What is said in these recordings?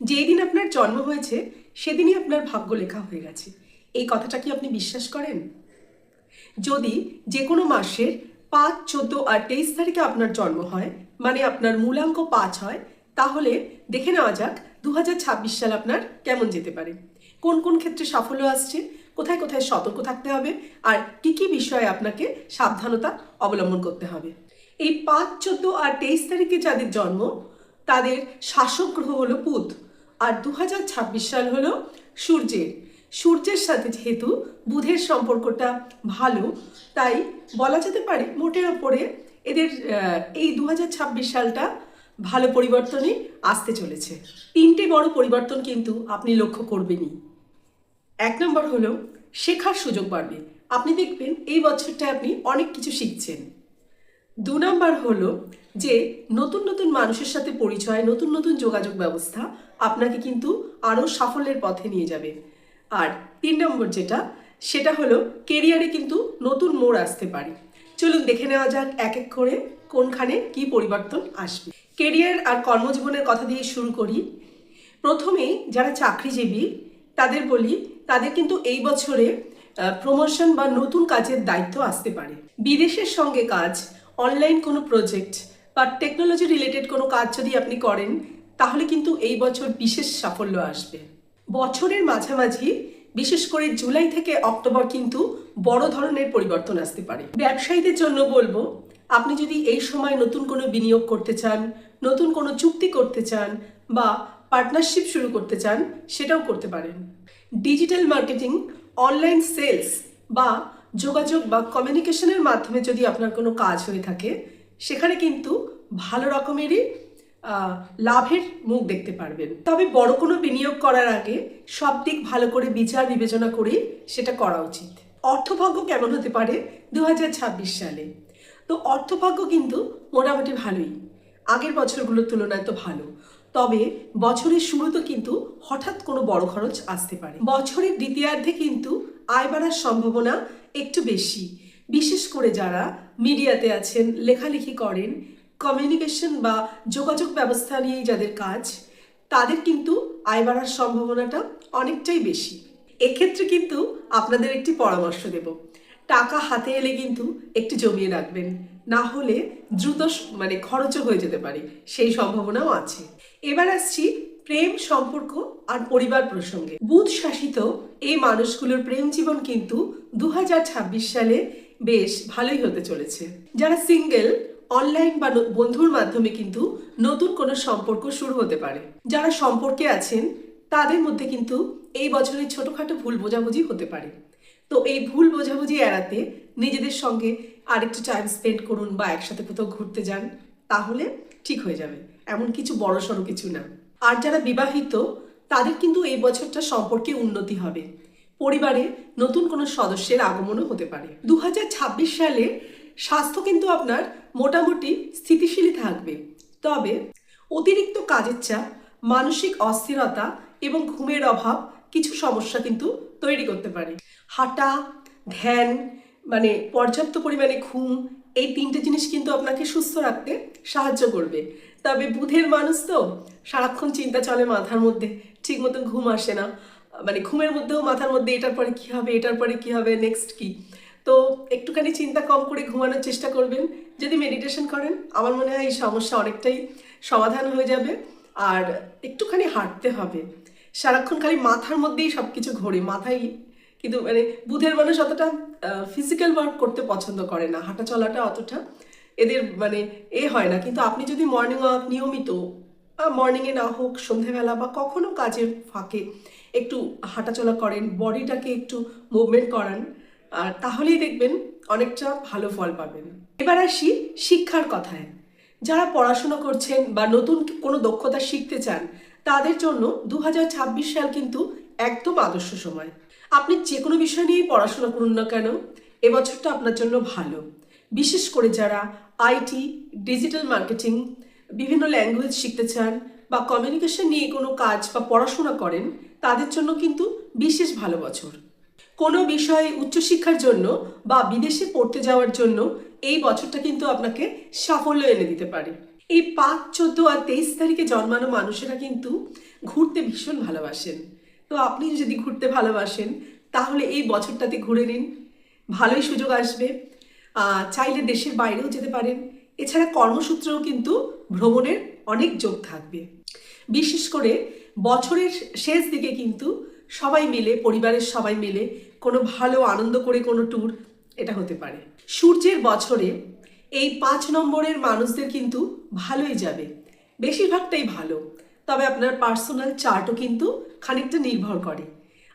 যেই দিন আপনার জন্ম হয়েছে, সেদিনই আপনার ভাগ্য লেখা হয়ে গেছে। এই কথাটা কি আপনি বিশ্বাস করেন? যদি যে কোনো মাসের পাঁচ, চোদ্দ আর তেইশ তারিখে আপনার জন্ম হয় মানে আপনার মূলাঙ্ক পাঁচ হয়, তাহলে দেখে নেওয়া যাক দু হাজার ছাব্বিশ সাল আপনার কেমন যেতে পারে। কোন কোন ক্ষেত্রে সাফল্য আসছে? কোথায় কোথায় সতর্ক থাকতে হবে? আর কি কি বিষয়ে আপনাকে সাবধানতা অবলম্বন করতে হবে? এই পাঁচ, চোদ্দ আর তেইশ তারিখে যাদের জন্ম তাদের শাসক গ্রহ হলো বুধ, আর দু হাজার ছাব্বিশ সাল হলো সূর্যের। সূর্যের সাথে যেহেতু বুধের সম্পর্কটা ভালো, তাই বলা যেতে পারে মোটের ওপরে এদের এই দু হাজার ছাব্বিশ সালটা ভালো পরিবর্তনই আসতে চলেছে। তিনটে বড় পরিবর্তন কিন্তু আপনি লক্ষ্য করবেনই। এক নম্বর হলো শেখার সুযোগ বাড়বে। আপনি দেখবেন এই বছরটা আপনি অনেক কিছু শিখছেন। দু নম্বর হলো যে নতুন নতুন মানুষের সাথে পরিচয়, নতুন নতুন যোগাযোগ ব্যবস্থা আপনাকে কিন্তু আরও সাফল্যের পথে নিয়ে যাবে। আর তিন নম্বর যেটা, সেটা হলো কেরিয়ারে কিন্তু নতুন মোড় আসতে পারে। চলুন দেখে নেওয়া যাক এক এক করে কোনখানে কি পরিবর্তন আসবে। কেরিয়ার আর কর্মজীবনের কথা দিয়ে শুরু করি। প্রথমেই যারা চাকরিজীবী, তাদের বলি, তাদের কিন্তু এই বছরে প্রমোশন বা নতুন কাজের দায়িত্ব আসতে পারে। বিদেশের সঙ্গে কাজ অনলাইন কোনো প্রজেক্ট বা টেকনোলজি রিলেটেড কোনো কাজ যদি আপনি করেন, তাহলে কিন্তু এই বছর বিশেষ সাফল্য আসবে। বছরের মাঝামাঝি, বিশেষ করে জুলাই থেকে অক্টোবর কিন্তু বড় ধরনের পরিবর্তন আসতে পারে। ব্যবসায়ীদের জন্য বলব, আপনি যদি এই সময় নতুন কোনো বিনিয়োগ করতে চান, নতুন কোনো চুক্তি করতে চান, বা পার্টনারশিপ শুরু করতে চান, সেটাও করতে পারেন। ডিজিটাল মার্কেটিং অনলাইন সেলস বা যোগাযোগ বা কমিউনিকেশনের মাধ্যমে যদি আপনার কোনো কাজ হয়ে থাকে সেখানে কিন্তু ভালো রকমেরই লাভের মুখ দেখতে পারবেন। তবে বড় কোনো বিনিয়োগ করার আগে সব দিক ভালো করে বিচার বিবেচনা করে সেটা করা উচিত। অর্থভাগ্য কেমন হতে পারে দু হাজার ছাব্বিশ সালে? তো অর্থভাগ্য কিন্তু মোটামুটি ভালোই। আগের বছরগুলোর তুলনায় তো ভালো। তবে বছরের শুরুতে কিন্তু হঠাৎ কোনো বড় খরচ আসতে পারে। বছরের দ্বিতীয়ার্ধে কিন্তু আয় বাড়ার সম্ভাবনা একটু বেশি। বিশেষ করে যারা মিডিয়াতে আছেন, লেখালেখি করেন কমিউনিকেশন বা যোগাযোগ ব্যবস্থা নিয়েই যাদের কাজ, তাদের কিন্তু আয় বাড়ার সম্ভাবনাটা অনেকটাই বেশি। এক্ষেত্রে কিন্তু আপনাদের একটি পরামর্শ দেব। টাকা হাতে এলে কিন্তু একটু জমিয়ে রাখবেন। না হলে দ্রুত মানে খরচও হয়ে যেতে পারে। সেই সম্ভাবনাও আছে। এবার আসছি প্রেম সম্পর্ক আর পরিবার প্রসঙ্গে। বুধ শাসিত এই মানুষগুলোর প্রেম জীবন কিন্তু দু হাজার ছাব্বিশ সালে বেশ ভালোই হতে চলেছে। যারা সিঙ্গেল, অনলাইন বা বন্ধুর মাধ্যমে কিন্তু নতুন কোনো সম্পর্ক শুরু হতে পারে। যারা সম্পর্কে আছেন, তাদের মধ্যে কিন্তু এই বছরের ছোটখাটো ভুল বোঝাবুঝি হতে পারে। তো এই ভুল বোঝাবুঝি এড়াতে নিজেদের সঙ্গে আরেকটু টাইম স্পেন্ড করুন বা একসাথে কোথাও ঘুরতে যান, তাহলে ঠিক হয়ে যাবে। এমন কিছু বড় সড়ো কিছু না। আর যারা বিবাহিত, তাদের কিন্তু এই বছরটা সম্পর্কে উন্নতি হবে। পরিবারে নতুন কোনো সদস্যের আগমনও হতে পারে। দু হাজার ছাব্বিশ সালে স্বাস্থ্য কিন্তু আপনার মোটামুটি স্থিতিশীলই থাকবে। তবে অতিরিক্ত কাজের চাপ, মানসিক অস্থিরতা এবং ঘুমের অভাব কিছু সমস্যা কিন্তু তৈরি করতে পারে। হাঁটা, ধ্যান মানে পর্যাপ্ত পরিমাণে ঘুম, এই তিনটে জিনিস কিন্তু আপনাকে সুস্থ রাখতে সাহায্য করবে। তবে বুধের মানুষ তো সারাক্ষণ চিন্তা চলে মাথার মধ্যে ঠিক মতো ঘুম আসে না। মানে ঘুমের মধ্যেও, মাথার মধ্যে এটার পরে কি হবে, এটার পরে কি হবে নেক্সট কি? তো একটুখানি চিন্তা কম করে ঘুমানোর চেষ্টা করবেন। যদি মেডিটেশন করেন, আমার মনে হয় এই সমস্যা অনেকটাই সমাধান হয়ে যাবে। আর একটুখানি হাঁটতে হবে। সারাক্ষণ খালি মাথার মধ্যেই সব কিছু ঘোরে। মাথায় কিন্তু মানে বুধের মানুষ অতটা ফিজিক্যাল ওয়ার্ক করতে পছন্দ করে না। হাঁটা চলাটা অতটা এদের মানে এ হয় না। কিন্তু আপনি যদি মর্নিং ওয়াক নিয়মিত মর্নিংয়ে না হোক, সন্ধেবেলা বা কখনো কাজের ফাঁকে একটু হাঁটাচলা করেন বডিটাকে একটু মুভমেন্ট করান, আর তাহলেই দেখবেন অনেকটা ভালো ফল পাবেন। এবার আসি শিক্ষার কথায়। যারা পড়াশোনা করছেন বা নতুন কোনো দক্ষতা শিখতে চান, তাদের জন্য দু হাজার ছাব্বিশ সাল কিন্তু একদম আদর্শ সময়। আপনি যে কোনো বিষয় নিয়েই পড়াশোনা করুন না কেন, এবছরটা আপনার জন্য ভালো। বিশেষ করে যারা আইটি, ডিজিটাল মার্কেটিং বিভিন্ন ল্যাঙ্গুয়েজ শিখতে চান বা কমিউনিকেশন নিয়ে কোনো কাজ বা পড়াশোনা করেন, তাদের জন্য কিন্তু বিশেষ ভালো বছর। কোনো বিষয়ে উচ্চশিক্ষার জন্য বা বিদেশে পড়তে যাওয়ার জন্য এই বছরটা কিন্তু আপনাকে সাফল্য এনে দিতে পারে। এই পাঁচ, চোদ্দ আর তেইশ তারিখে জন্মানো মানুষেরা কিন্তু ঘুরতে ভীষণ ভালোবাসেন। তো আপনি যদি ঘুরতে ভালোবাসেন, তাহলে এই বছরটাতে ঘুরে নিন। ভালোই সুযোগ আসবে। চাইলে দেশের বাইরেও যেতে পারেন। এছাড়া কর্মসূত্রেও কিন্তু ভ্রমণের অনেক যোগ থাকবে। বিশেষ করে বছরের শেষ দিকে কিন্তু সবাই মিলে, পরিবারের সবাই মিলে কোনো ভালো আনন্দ করে কোনো ট্যুর এটা হতে পারে। সূর্যের বছরে এই পাঁচ নম্বরের মানুষদের কিন্তু ভালোই যাবে। বেশিরভাগটাই ভালো। তবে আপনার পার্সোনাল চার্টও কিন্তু খানিকটা নির্ভর করে।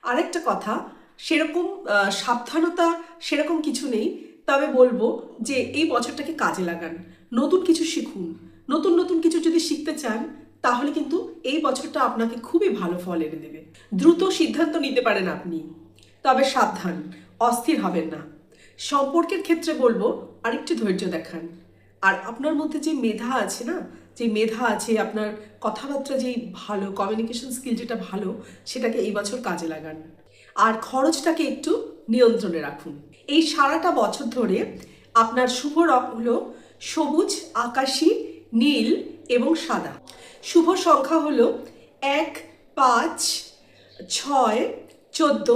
আরেকটা কথা, সেরকম সাবধানতা সেরকম কিছু নেই। তবে বলব যে এই বছরটাকে কাজে লাগান। নতুন কিছু শিখুন। নতুন নতুন কিছু যদি শিখতে চান, তাহলে কিন্তু এই বছরটা আপনাকে খুবই ভালো ফল এনে দেবে। দ্রুত সিদ্ধান্ত নিতে পারেন আপনি। তবে সাবধান, অস্থির হবেন না। সম্পর্কের ক্ষেত্রে বলব, আরেকটু ধৈর্য দেখান। আর আপনার মধ্যে যে মেধা আছে না, যে মেধা আছে, আপনার কথাবার্তা যেই ভালো কমিউনিকেশন স্কিল যেটা ভালো, সেটাকে এই বছর কাজে লাগান। আর খরচটাকে একটু নিয়ন্ত্রণে রাখুন। এই সারাটা বছর ধরে আপনার শুভ রং হলো সবুজ, আকাশি, নীল এবং সাদা। শুভ সংখ্যা হলো এক, পাঁচ, ছয়, চোদ্দ,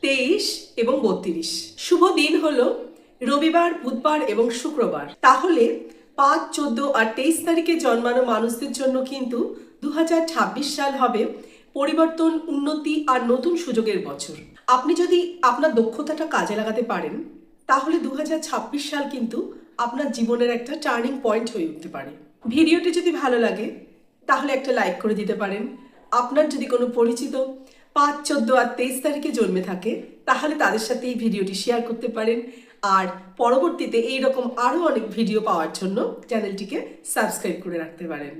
তেইশ এবং বত্রিশ। শুভ দিন হলো রবিবার, বুধবার এবং শুক্রবার। তাহলে পাঁচ, চোদ্দ আর তেইশ তারিখে জন্মানো মানুষদের জন্য কিন্তু দু হাজার ছাব্বিশ সাল হবে পরিবর্তন, উন্নতি আর নতুন সুযোগের বছর। আপনি যদি আপনার দক্ষতাটা কাজে লাগাতে পারেন, তাহলে দু হাজার ছাব্বিশ সাল কিন্তু আপনার জীবনের একটা টার্নিং পয়েন্ট হয়ে উঠতে পারে। ভিডিওটি যদি ভালো লাগে, তাহলে একটা লাইক করে দিতে পারেন। আপনার যদি কোনো পরিচিত পাঁচ, চোদ্দ আর তেইশ তারিখে জন্মে থাকে, তাহলে তাদের সাথে এই ভিডিওটি শেয়ার করতে পারেন। আর পরবর্তীতে এই রকম আরও অনেক ভিডিও পাওয়ার জন্য চ্যানেলটিকে সাবস্ক্রাইব করে রাখতে পারেন।